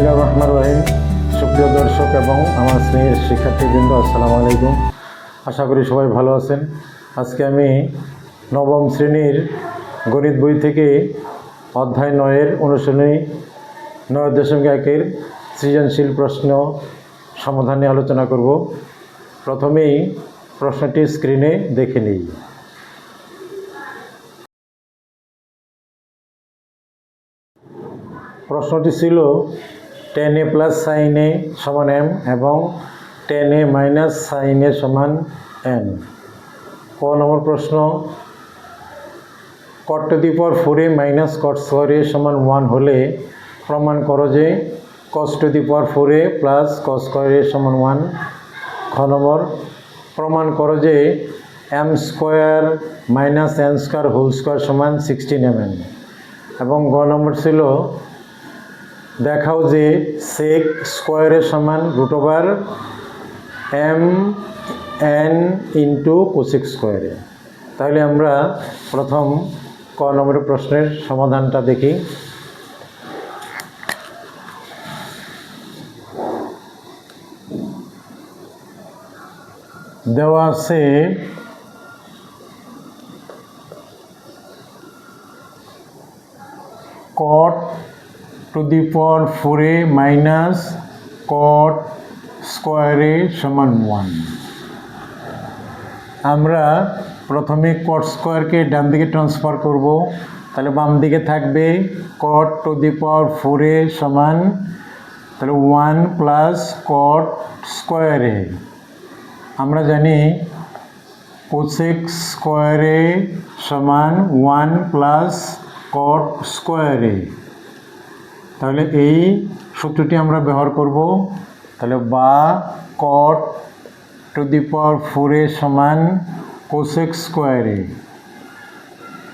বিসমিল্লাহ রহমান রহিম। সুপ্রিয় দর্শক এবং আমার স্নেহের শিক্ষার্থীবৃন্দ, আসসালামু আলাইকুম। আশা করি সবাই ভালো আছেন। আজকে আমি নবম শ্রেণির গণিত বই থেকে অধ্যায় নয়ের অনুশীলনী নয় দশমিক একের সৃজনশীল প্রশ্ন সমাধানে আলোচনা করব। প্রথমেই প্রশ্নটি স্ক্রিনে দেখে নিই। প্রশ্নটি ছিল tan A plus sine A সমান এম এবং tan A minus sine A সমান এন। ক নম্বর প্রশ্ন cot to the power four A minus cot square A সমান ওয়ান হলে প্রমাণ করো যে cos to the power four A plus cos square A সমান ওয়ান খ নম্বর, প্রমাণ করো যে M square minus N square whole square সমান সিক্সটিন এম এন এবং গ নম্বর ছিল দেখাও যে সেক স্কোয়ারের সমান root over M N into cosec স্কোয়ারে তাহলে আমরা প্রথম ক নম্বরের প্রশ্নের সমাধানটা দেখি। দেওয়া আছে cot to the power four minus cot স্কোয়ারে সমান ওয়ান আমরা প্রথমে কট স্কোয়ারকে ডান দিকে ট্রান্সফার করব। তাহলে বাম দিকে থাকবে কট টু দি পাওয়ার ফোর সমান তাহলে ওয়ান প্লাস কট স্কোয়ারে আমরা জানি কোসেক স্কোয়ারে সমান ওয়ান প্লাস কট স্কোয়ারে তাহলে এই সূত্রটি আমরা ব্যবহার করব। তাহলে বা কট টু দি পাওয়ার ফোরে সমান কোসেক স্কোয়ারে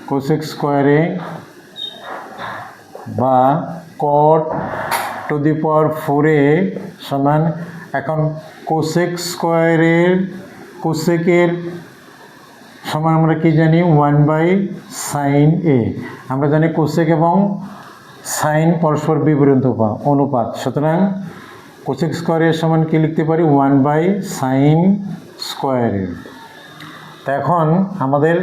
কোসেক স্কোয়ারে বা কট টু দি পাওয়ার ফোরে সমান এখন কোসেক স্কোয়ারের কোসেকের সমান আমরা কি জানি? One by sine A. আমরা জানি কোসেক এবং সাইন পরস্পর বিপরীত অনুপাত। সুতরাং কোসেক স্কোয়ারের সমান কি লিখতে পারি? ওয়ান বাই সাইন স্কোয়ারের তা এখন আমাদের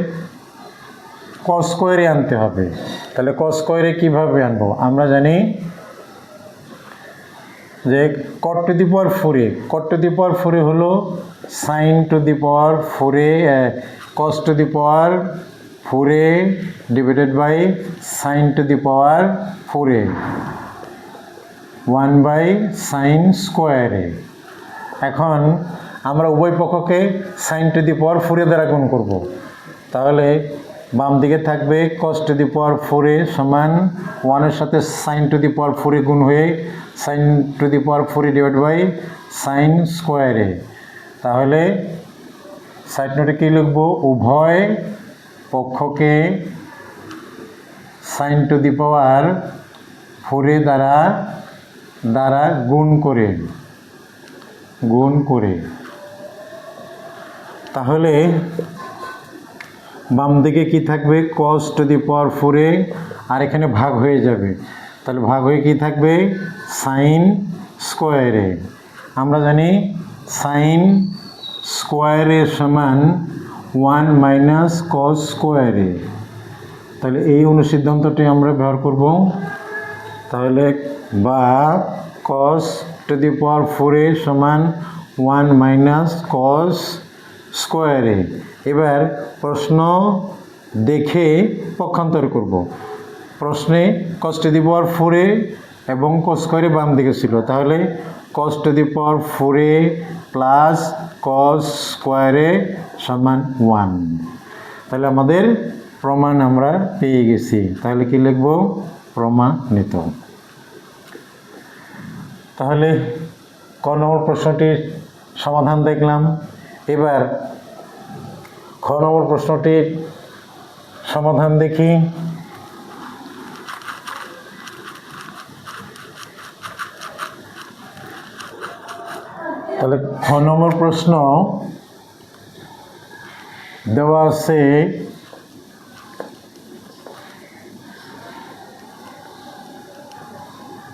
কস স্কোয়ারে আনতে হবে। তাহলে কস স্কোয়ারে কীভাবে আনব? আমরা জানি যে কট টু দি পাওয়ার ফোরে কট টু দি পাওয়ার ফোরে হলো সাইন টু দি পাওয়ার ফোরে কস টু দি পাওয়ার ফোরে divided by sine to the power ফোরে ওয়ান বাই সাইন স্কোয়ারে এখন আমরা উভয় পক্ষকে সাইন টু দি পাওয়ার ফোরে দ্বারা গুণ করব। তাহলে বাম দিকে থাকবে কস টু দি পাওয়ার ফোরে সমান ওয়ানের সাথে সাইন টু দি পাওয়ার ফোরে গুণ হয়ে সাইন টু দি পাওয়ার ফোরে ডিভাইড বাই সাইন স্কোয়ারে তাহলে সাইড নোটে কী লিখব? উভয় পক্ষকে সাইন টু দি পাওয়ার ফোরে দ্বারা দ্বারা গুণ করে গুণ করে। তাহলে বাম দিকে কি থাকবে? কস টু দি পাওয়ার ফোরে আর এখানে ভাগ হয়ে যাবে। তাহলে ভাগ হয়ে কি থাকবে? সাইন স্কোয়ারে আমরা জানি সাইন স্কোয়ারের সমান ওয়ান মাইনাস কস স্কোয়ারে। তাহলে এই অনুসিদ্ধান্তটি আমরা ব্যবহার করব। তাহলে বা কস টু দি পাওয়ার ফোরে সমান ওয়ান মাইনাস কস স্কোয়ারে। এবার প্রশ্ন দেখে পক্ষান্তর করব। প্রশ্নে কস টু দি পাওয়ার ফোরে এবং কস স্কোয়ারে বাম দিকে ছিল। তাহলে কস টু দি পাওয়ার ফোরে প্লাস কস স্কোয়ারে সমান ওয়ান তাহলে আমাদের প্রমাণ আমরা পেয়ে গেছি। তাহলে কি লিখব? প্রমাণিত। তাহলে ক নম্বর প্রশ্নটির সমাধান দেখলাম। এবার খ নম্বর প্রশ্নটির সমাধান দেখি। তাহলে খ নম্বর প্রশ্ন দেওয়া আছে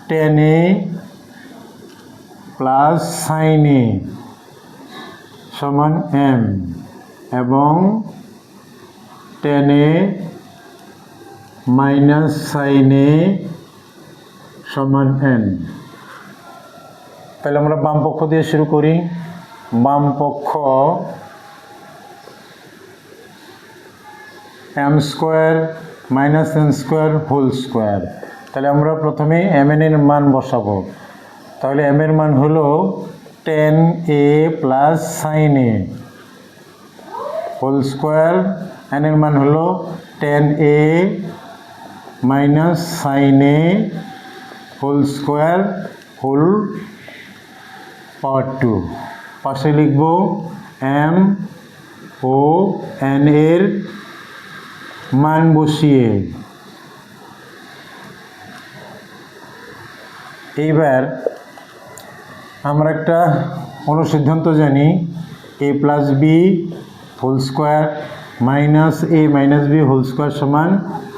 tan A plus sine A সমান এম এবং tan A minus sine A সমান এন তাহলে আমরা বাম পক্ষ দিয়ে শুরু করি। বাম পক্ষ M square minus N square whole square তাহলে আমরা প্রথমে এম এর মান বসাবো। তাহলে এম এর মান হলো tan A plus sine A whole square N এর মান হলো tan A minus sine A whole square whole power two. পাশে লিখব এম ও এন এর মান বসিয়ে। এইবার আমরা একটা অনুসিদ্ধান্ত জানি A plus B whole square minus A minus B whole square সমান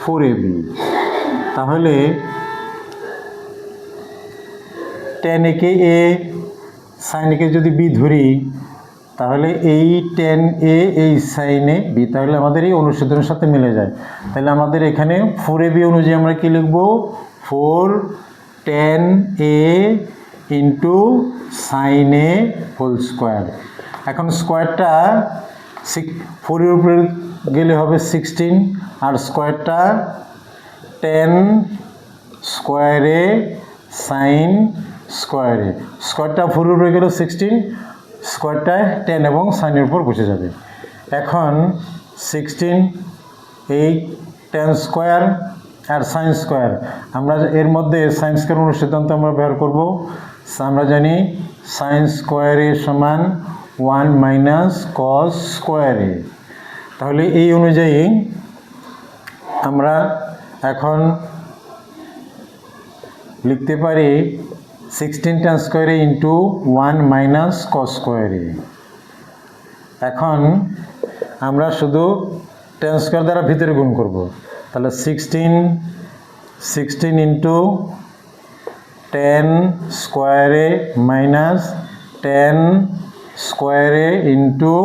ফোর এ বি তাহলে টেন একে এ সাইন একে যদি বি ধরি, তাহলে এই টেন এ এই সাইনে বি তাহলে আমাদের এই অনুসিদ্ধনের সাথে মিলে যায়। তাহলে আমাদের এখানে ফোর এ বি অনুযায়ী আমরা কী লিখব? Four tan A into sine A whole square এখন স্কোয়ারটা সিক্স ফোরের উপরে গেলে হবে সিক্সটিন আর স্কোয়ারটা টেন স্কোয়ারে সাইন স্কোয়ারে স্কোয়ারটা ফোরের উপরে গেল সিক্সটিন স্কোয়ারটা টেন এবং সাইনের উপর বসে যাবে। এখন সিক্সটিন এই টেন স্কোয়ার আর সাইন স্কোয়ার আমরা এর মধ্যে সাইন স্কোয়ার অনুসিদ্ধান্ত আমরা ব্যবহার করব। আমরা জানি সাইন স্কোয়ারে সমান ওয়ান মাইনাস কস স্কোয়ারে তাহলে এই অনুযায়ী আমরা এখন লিখতে পারি সিক্সটিন টেন স্কোয়ারে ইন্টু ওয়ান মাইনাস কস স্কোয়ারে এখন আমরা শুধু টেন স্কোয়ার দ্বারা ভিতরে গুণ করব। তাহলে সিক্সটিন সিক্সটিন ইন্টু টেন স্কোয়ারে মাইনাস টেন স্কোয়ারে ইন্টু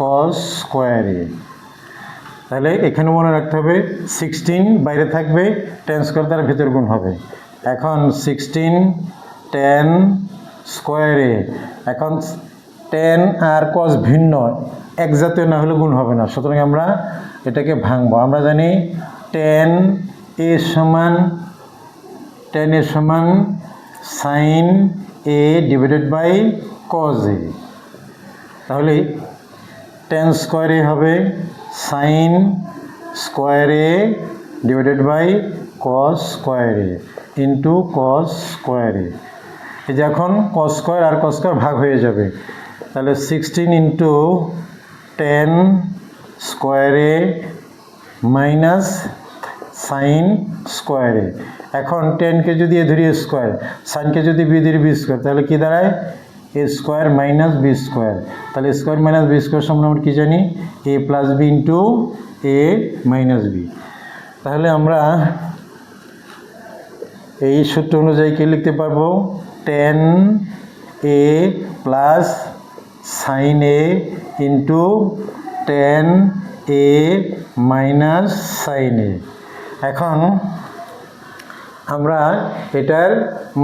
কস স্কোয়ারে তাহলে এখানে মনে রাখতে হবে সিক্সটিন বাইরে থাকবে টেন স্কোয়ার দ্বারা ভিতরে গুণ হবে। এখন সিক্সটিন টেন স্কোয়ারে এখন টেন আর কস ভিন্ন, এক জাতীয় না হলে গুণ হবে না। সুতরাং আমরা এটাকে ভাঙবো। আমরা জানি টেন এ সমান টেন এর সমান sine A divided by cos A তাহলে টেন স্কোয়ারে হবে সাইন স্কোয়ারে ডিভাইডেড বাই কস স্কোয়ারে ইন্টু কস স্কোয়ারে এই যে এখন কস স্কোয়ার আর কস স্কোয়ার ভাগ হয়ে যাবে। তাহলে সিক্সটিন ইন্টু টেন স্কোয়ারে মাইনাস সাইন স্কোয়ারে এখন টেনকে যদি এ ধরি স্কোয়ার সাইনকে যদি বি ধরি বি স্কোয়ার তাহলে কী দাঁড়ায়? A square minus B square তাহলে স্কোয়ার মাইনাস বি স্কোয়ার সামনে আমরা কী জানি? A plus B into A minus B তাহলে আমরা এই সূত্র অনুযায়ী কী লিখতে পারব? Tan A plus sine A into tan A minus sine A এখন আমরা এটার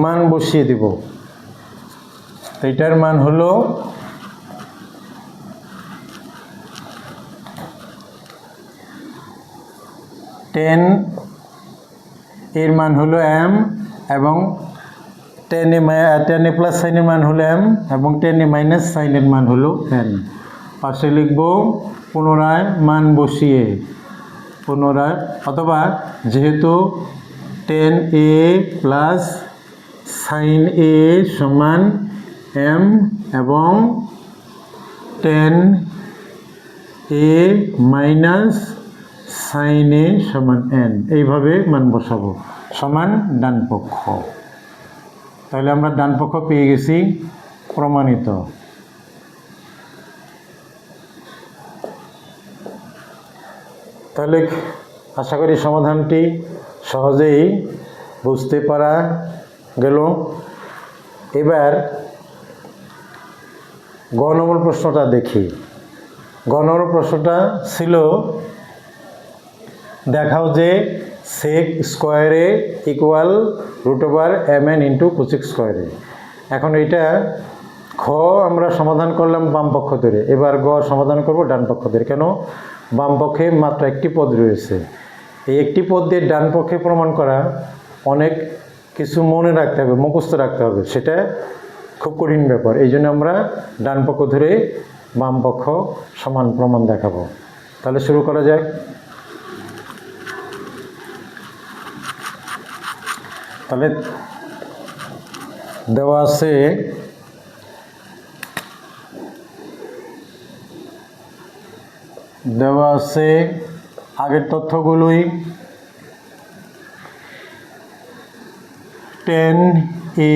মান বসিয়ে দেব। এটার মান হলো টেন এর মান হলো এম এবং tan A tan A plus সাইনের মান হলো এম এবং টেন এ মাইনাস সাইনের মান হলো এন পাশে লিখব পুনরায় মান বসিয়ে। পুনরায় অথবা যেহেতু tan A plus sine A সমান এম এবং tan A minus sine A সমান এন এইভাবে মান বসাবো। সমান ডান পক্ষ। তাহলে আমরা ডান পক্ষ পেয়ে গেছি প্রমাণিত। তাহলে আশা করি সমাধানটি সহজেই বুঝতে পারা গেল। এবার গ নম্বর প্রশ্নটা দেখি। গণমূল প্রশ্নটা ছিল, দেখাও যে সেক স্কোয়ারে equal root over M N into cosec স্কোয়ারে এখন এইটা খ আমরা সমাধান করলাম বাম পক্ষ ধরে। এবার গ সমাধান করব ডান পক্ষ ধরে। কেন? বাম পক্ষে মাত্র একটি পদ রয়েছে। এই একটি পদ দিয়ে ডান পক্ষে প্রমাণ করা অনেক কিছু মনে রাখতে হবে, মুখস্থ রাখতে হবে। সেটা খুব কঠিন ব্যাপার। এই জন্য আমরা ডান পক্ষ ধরে বাম পক্ষ সমান প্রমাণ দেখাবো। তাহলে শুরু করা যাক। তাহলে দেওয়া আছে দেওয়া আছে আগের তথ্যগুলোই tan A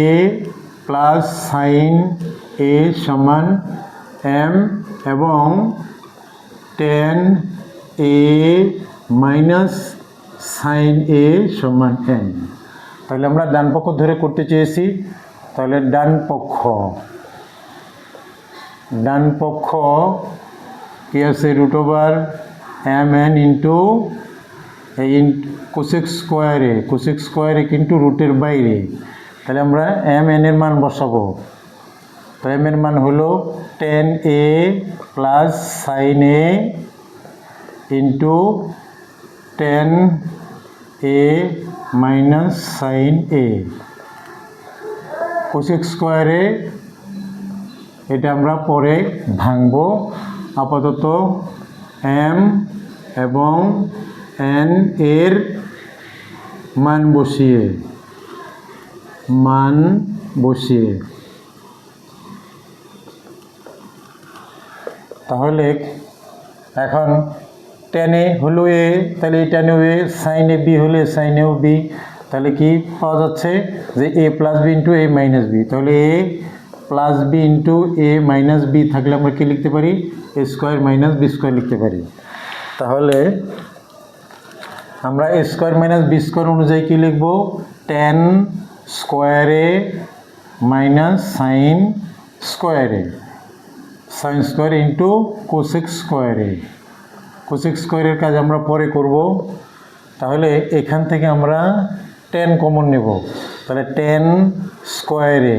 plus sine A সমান এম এবং tan A minus sine A সমান এন তাহলে আমরা ডান পক্ষ ধরে করতে চেয়েছি। তাহলে ডান পক্ষ। ডান পক্ষ কি আছে? Root over M N into এই কোসেক স্কোয়ারে কোসেক স্কোয়ারে কিন্তু রুটের বাইরে। তাহলে আমরা এম এন এর মান বসাবো। তো এম এর মান হলো tan A plus sine A into tan A minus sine A. Cosec স্কোয়ারে এটা আমরা পরে ভাঙব। আপাতত এম এবং এন এর মান বসিয়ে মান বসিয়ে। তাহলে এখন টেনে হলো এ তাহলে এই টেনেও এ সাইনে বি হলে সাইনেও বি তাহলে কি পাওয়া যাচ্ছে? যে A plus B into A minus B তাহলে A plus B into A minus B থাকলে আমরা কি লিখতে পারি? A square minus B square লিখতে পারি। তাহলে আমরা A square minus B square অনুযায়ী কী লিখব? Tan square A minus sin square A sin square into cosec square A cosec স্কোয়ারের কাজ আমরা পরে করব। তাহলে এখান থেকে আমরা টেন কমন নেব। তাহলে টেন স্কোয়ারে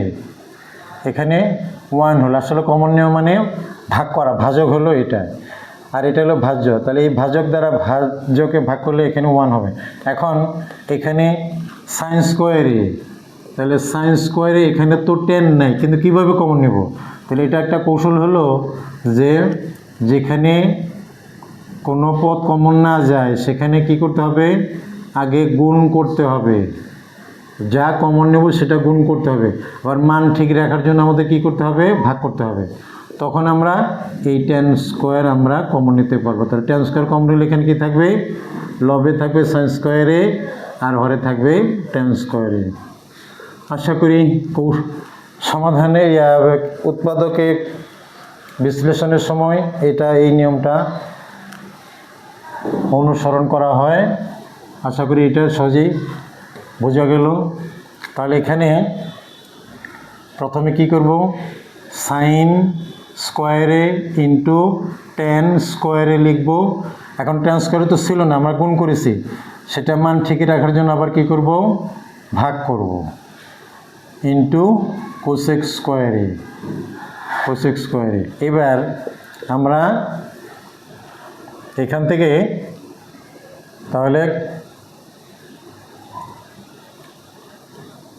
এখানে ওয়ান হলো। আসলে কমন নেওয়া মানে ভাগ করা, ভাজক হলো এটা। আর এটা হলো ভাজ্য। তাহলে এই ভাজক দ্বারা ভাজ্যকে ভাগ করলে এখানে ওয়ান হবে। এখন এখানে সায়েন্স স্কোয়ারে, তাহলে সায়েন্স স্কোয়ারে এখানে তো টেন নাই, কিন্তু কীভাবে কমন নেব? তাহলে এটা একটা কৌশল হলো যে যেখানে কোনো পথ কমন না যায়, সেখানে কি করতে হবে? আগে গুণ করতে হবে। যা কমন নেব সেটা গুণ করতে হবে। আবার মান ঠিক রাখার জন্য আমাদের কি করতে হবে? ভাগ করতে হবে। তখন আমরা এই টেন স্কোয়ার আমরা কমন নিতে পারব। তাহলে টেন স্কোয়ার কমন নিলে এখানে কী থাকবে? লবে থাকবে সাইন স্কোয়ারে আর হরে থাকবে টেন স্কোয়ারে আশা করি সমাধানে উৎপাদকে বিশ্লেষণের সময় এটা এই নিয়মটা অনুসরণ করা হয়। আশা করি এটা সহজেই বোঝা গেল। তাহলে এখানে প্রথমে কি করব? সাইন স্কোয়ারে ইন্টু টেন স্কোয়ারে লিখব। এখন টেন স্কোয়ারে তো ছিল না, আমরা গুণ করেছি। সেটা মান ঠিকই রাখার জন্য আবার কি করব? ভাগ করব। ইন্টু কোসেক স্কোয়ারে কোসেক স্কোয়ারে এবার আমরা এখান থেকে তাহলে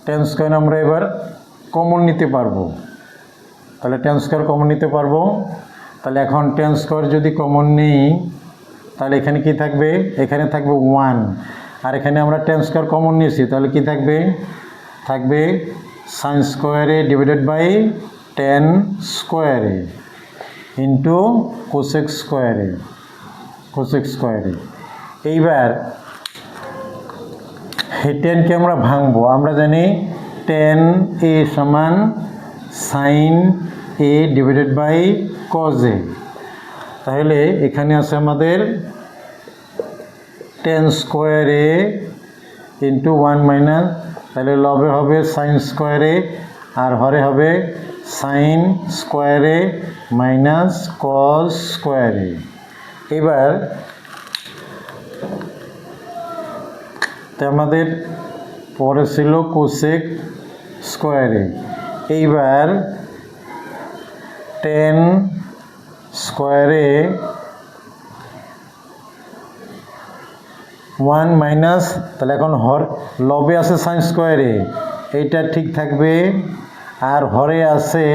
টেন স্কোয়ার আমরা এবার কমন নিতে পারব। তাহলে টেন স্কোয়ার কমন নিতে পারব। তাহলে এখন টেন স্কোয়ার যদি কমন নিই, তাহলে এখানে কি থাকবে? এখানে থাকবে ওয়ান আর এখানে আমরা টেন স্কোয়ার কমন নিয়েছি, তাহলে কি থাকবে? থাকবে sin square A divided by tan square A into cosec square A cosec square A এইবার, এই টেনকে আমরা ভাঙবো। আমরা জানি টেন এ সমান sin A divided by cos A তাহলে এখানে আছে আমাদের tan square A into one minus তাহলে লবে হবে সাইন স্কোয়ারে আর হরে হবে সাইন স্কোয়ারে মাইনাস কস স্কোয়ারে এবার আমাদের পরে ছিল কোসেক স্কোয়ারে এইবার টেন স্কোয়ারে ওয়ান মাইনাস তাহলে এখন হর, লবে আছে সাইন স্কোয়ারে এইটা ঠিক থাকবে, আর হরে আছে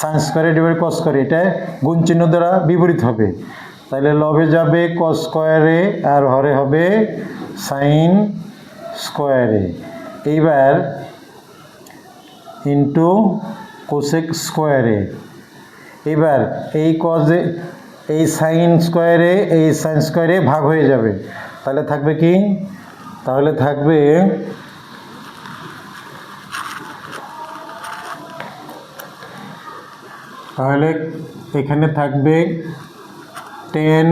সাইন স্কোয়ারে ডিভাইড কস স্কোয়ারে এটা গুণ চিহ্ন দ্বারা বিপরীত হবে। তাহলে লবে যাবে কস স্কোয়ারে আর হরে হবে সাইন স্কোয়ারে। এইবার ইন্টু কোসেক স্কোয়ারে। এবার এই কজে এই সাইন স্কোয়ারে, এই সাইন স্কোয়ারে ভাগ হয়ে যাবে। তাহলে থাকবে কি? তাহলে থাকবে তাহলে এখানে থাকবে টেন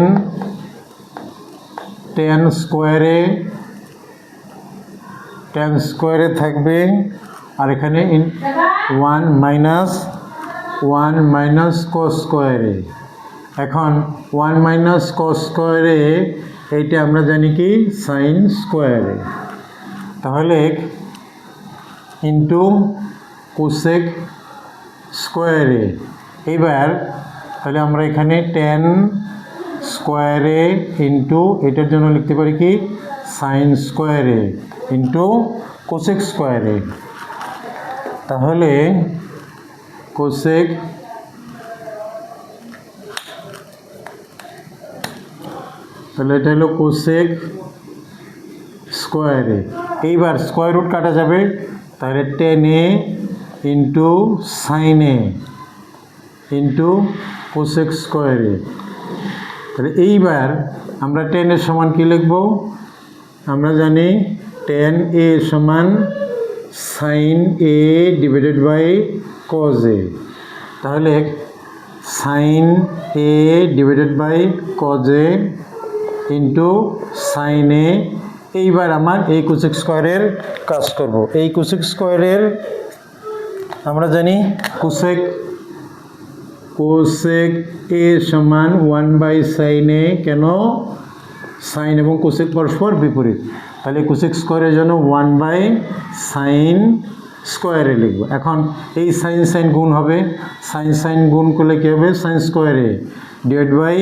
টেন স্কোয়ারে টেন স্কোয়ারে থাকবে, আর এখানে one minus one minus cos square A. এখন ওয়ান মাইনাস কস স্কোয়ারে, এইটা আমরা জানি কি? সাইন স্কোয়ারে। তাহলে ইন্টু কোসেক স্কোয়ারে। এবার তাহলে আমরা এখানে টেন স্কোয়ারে ইন্টু, এটার জন্য লিখতে পারি কি? সাইন স্কোয়ারে ইন্টু কোসেক স্কোয়ারে। তাহলে কোসেক তাহলে এটা হলো কোসেক স্কোয়ারে। এইবার স্কোয়ার রুট কাটা যাবে, তাহলে tan A into sin A into cosec square A. তাহলে এইবার আমরা টেনের সমান কি লিখব? আমরা জানি টেন এ সমান sin A divided by cos A তাহলে sin A divided by cos A into sin A এইবার আমার এই কুসেক স্কোয়ারের কাজ করব। এই কুসেক স্কোয়ারের আমরা জানি কুসেক কোসেক এ সমান ওয়ান বাই সাইন এ কেন? সাইন এবং কোসেক পরস্পর বিপরীত। তাহলে কোসেক স্কোয়ারের জন্য ওয়ান বাই সাইন স্কোয়ারে লিখব। এখন এই সাইন সাইন গুণ হবে। সাইন সাইন গুণ করলে কী হবে? সাইন স্কোয়ারে ডিভাইড বাই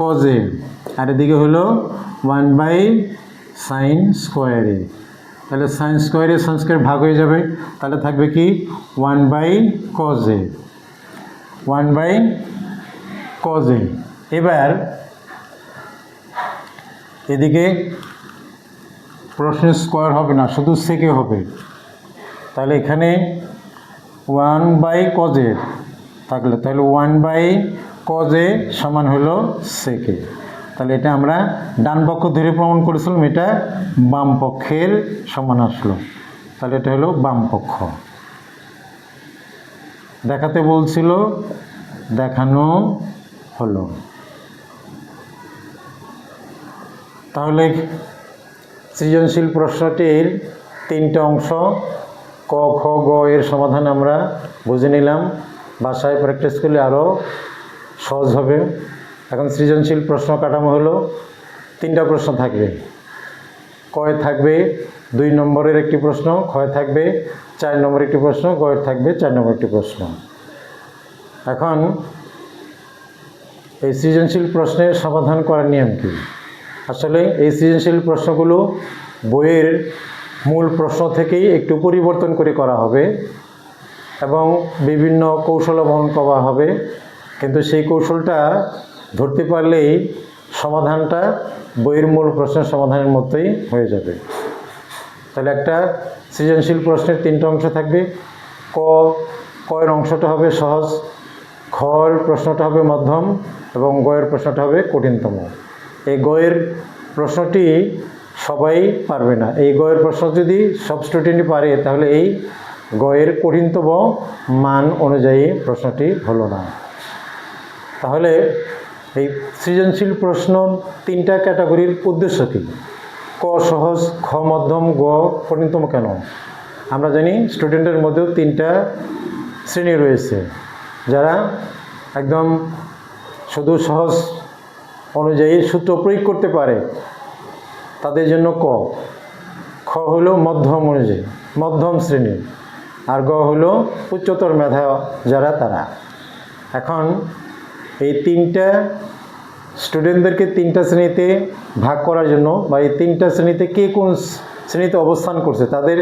কজে আর এদিকে হলো ওয়ান বাই সাইন স্কোয়ারে তাহলে সাইন স্কোয়ারে সাইন স্কোয়ার ভাগ হয়ে যাবে। তাহলে থাকবে কি? One by cos A one by cos A এবার এদিকে প্রশ্নের স্কোয়ার হবে না, শুধু সেকে হবে। তাহলে এখানে ওয়ান বাই কজে থাকলে। তাহলে ওয়ান বাই কজে সমান হলো সেকে তাহলে এটা আমরা ডান পক্ষ ধরে প্রমাণ করেছিলাম, এটা বাম পক্ষের সমান আসলো। তাহলে এটা হলো বাম পক্ষ। দেখাতে বলছিল, দেখানো হলো। তাহলে সৃজনশীল প্রশ্নটির তিনটা অংশ ক, খ, গ এর সমাধান আমরা বুঝে নিলাম। বাসায় প্র্যাকটিস করলে আরও সহজ হবে। এখন সৃজনশীল প্রশ্ন কাঠামো হলো, তিনটা প্রশ্ন থাকবে। কয় থাকবে? দুই নম্বরের একটি প্রশ্ন, ক্ষয় থাকবে, চার নম্বর একটি প্রশ্ন গয়ের থাকবে, চার নম্বর একটি প্রশ্ন। এখন, এই সৃজনশীল প্রশ্নের সমাধান করার নিয়ম কী? আসলে এই সৃজনশীল প্রশ্নগুলো বইয়ের মূল প্রশ্ন থেকেই একটু পরিবর্তন করে করা হবে এবং বিভিন্ন কৌশল অবলম্বন করা হবে, কিন্তু সেই কৌশলটা ধরতে পারলেই সমাধানটা বইয়ের মূল প্রশ্নের সমাধানের মতোই হয়ে যাবে। তাহলে একটা সৃজনশীল প্রশ্নের তিনটা অংশ থাকবে। ক, কয়ের অংশটা হবে সহজ, খর প্রশ্নটা হবে মধ্যম এবং গয়ের প্রশ্নটা হবে কঠিনতম। এই গয়ের প্রশ্নটি সবাই পারবে না। এই গয়ের প্রশ্ন যদি সব স্টুডেন্টই পারে, তাহলে এই গয়ের কঠিনতম মান অনুযায়ী প্রশ্নটি হলো না। তাহলে এই সৃজনশীল প্রশ্ন তিনটা ক্যাটাগরির উদ্দেশ্য কী? ক সহজ, খ মধ্যম, গ কঠিনতম কেন? আমরা জানি স্টুডেন্টের মধ্যেও তিনটা শ্রেণি রয়েছে, যারা একদম শুধু সহজ অনুযায়ী সূত্র প্রয়োগ করতে পারে, তাদের জন্য ক। খ হলো মধ্যম অনুযায়ী, মধ্যম শ্রেণি, আর গ হলো উচ্চতর মেধা যারা তারা। এখন এই তিনটা স্টুডেন্টদেরকে তিনটা শ্রেণীতে ভাগ করার জন্য বা এই তিনটা শ্রেণীতে কে কোন শ্রেণীতে অবস্থান করছে, তাদের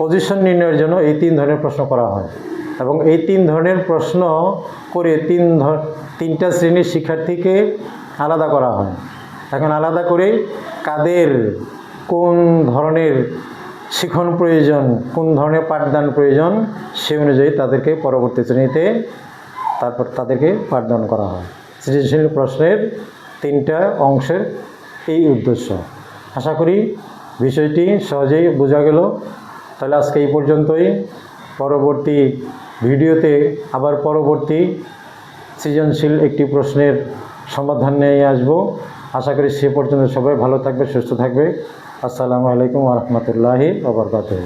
পজিশন নির্ণয়ের জন্য এই তিন ধরনের প্রশ্ন করা হয়। এবং এই তিন ধরনের প্রশ্ন করে তিন তিনটা শ্রেণির শিক্ষার্থীকে আলাদা করা হয়। এখন আলাদা করে কাদের কোন ধরনের শিখন প্রয়োজন, কোন ধরনের পাঠদান প্রয়োজন, সে অনুযায়ী তাদেরকে পরবর্তী শ্রেণীতে তারপর তাদেরকে পাঠদান করা হয়। সৃজনশীল প্রশ্নের তিনটা অংশের এই উদ্দেশ্য। আশা করি বিষয়টি সহজেই বোঝা গেল। তাহলে আজকে এই পর্যন্তই। পরবর্তী ভিডিওতে আবার পরবর্তী সৃজনশীল একটি প্রশ্নের সমাধান নিয়ে আসব। আশা করি সে পর্যন্ত সবাই ভালো থাকবে, সুস্থ থাকবে। আসসালামু আলাইকুম রহমতুল্লাহি ওবরকাতুহ